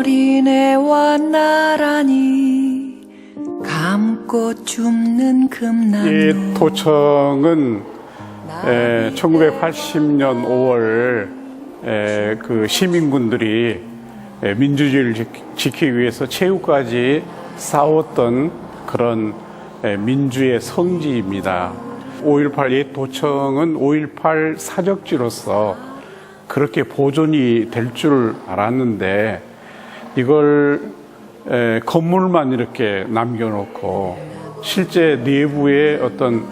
어린애와 나란히 감고 줍는 금나무 이 도청은 에, 1980년 5월 에, 그 시민군들이 에, 민주주의를 지- 지키기 위해서 최후까지 싸웠던 그런 에, 민주의 성지입니다. 5.18옛 도청은 5.18 사적지로서 그렇게 보존이 될 줄 알았는데 이걸 에, 건물만 이렇게 남겨놓고 실제 내부의 어떤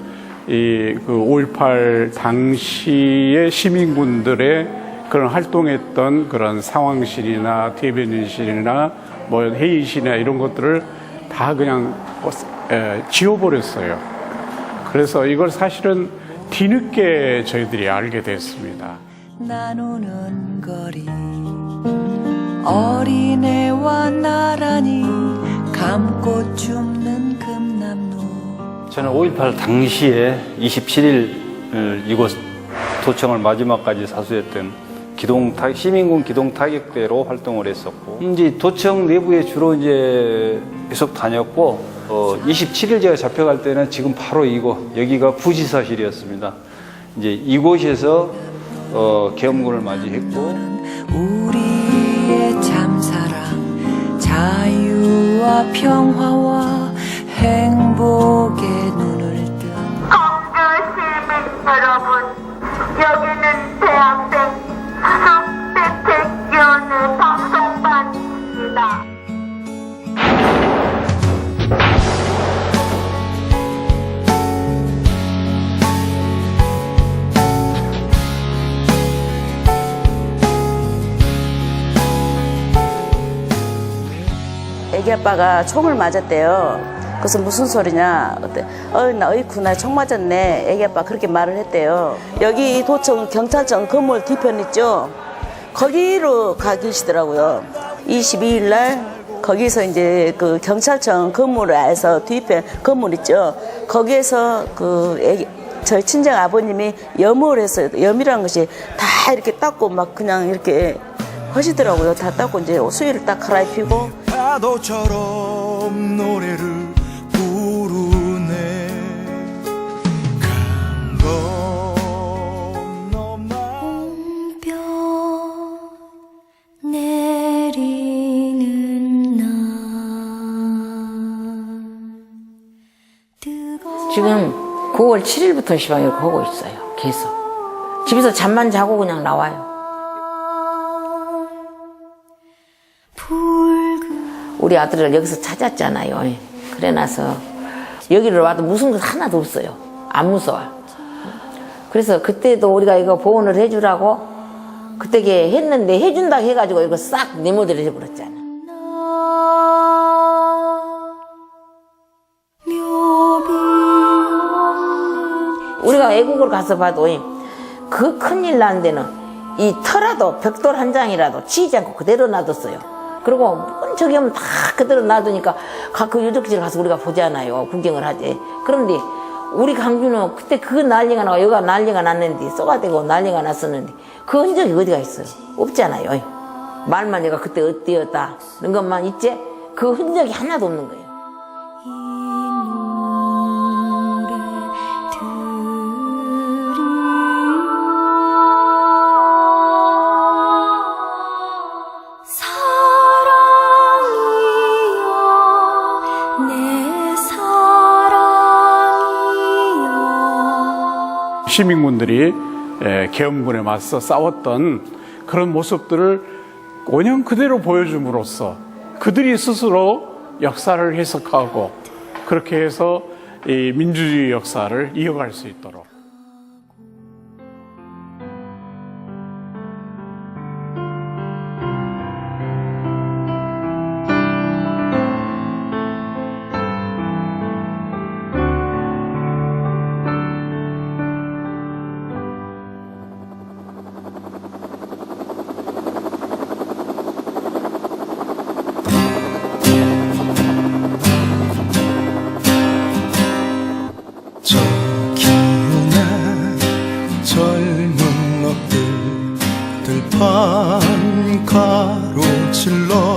이그5.18 당시의 시민군들의 그런 활동했던 그런 상황실이나 대변인실이나 뭐 회의실이나 이런 것들을 다 그냥 에, 지워버렸어요. 그래서 이걸 사실은 뒤늦게 저희들이 알게 됐습니다. 나누는 거리 어린애와 나란히 감고 줍는 금나무 저는 5.18 당시에 27일 이곳 도청을 마지막까지 사수했던 기동 타, 시민군 기동 타격대로 활동을 했었고 이제 도청 내부에 주로 이제 계속 다녔고 어, 27일 제가 잡혀갈 때는 지금 바로 이곳 여기가 부지사실이었습니다. 이제 이곳에서 어, 계엄군을 맞이했고 평화와 행복에 눈을 뜬 광주 시민 여러분, 여기는 대학생 애기 아빠가 총을 맞았대요. 그래서 무슨 소리냐? 어때? 어, 나 어이쿠, 나 총 맞았네. 애기 아빠 그렇게 말을 했대요. 여기 이 도청 경찰청 건물 뒤편 있죠? 거기로 가 계시더라고요. 22일 날 거기서 이제 그 경찰청 건물에서 뒤편 건물 있죠? 거기에서 그 애기, 저희 친정 아버님이 염을 했어요. 염이라는 것이 다 이렇게 닦고 막 그냥 이렇게 하시더라고요. 다 닦고 이제 수의를 딱 갈아입히고 파도처럼 노래를 부르네 넘나 내리는 날 지금 9월 7일부터 시방 이렇게 하고 있어요. 계속. 집에서 잠만 자고 그냥 나와요. 우리 아들을 여기서 찾았잖아요. 그래 나서 여기를 와도 무슨 것 하나도 없어요. 안 무서워. 그래서 그때도 우리가 이거 보온을 해주라고 그때 걔 했는데 해준다 해가지고 이거 싹 네모델을 해버렸잖아. 우리가 애국을 가서 봐도 그 큰일 난 데는 이 터라도 벽돌 한 장이라도 치지 않고 그대로 놔뒀어요. 그리고 뭔 적이 오면 다 그대로 놔두니까 각 그 유적지를 가서 우리가 보잖아요. 구경을 하지. 그런데 우리 강주는 그때 그 난리가 나고 여기가 난리가 났는데 쏘가되고 난리가 났었는데 그 흔적이 어디가 있어요? 없잖아요. 말만 내가 그때 어때였다 이런 것만 있지 그 흔적이 하나도 없는 거예요. 시민군들이 에, 계엄군에 맞서 싸웠던 그런 모습들을 원형 그대로 보여줌으로써 그들이 스스로 역사를 해석하고 그렇게 해서 이 민주주의 역사를 이어갈 수 있도록 들판 가로질러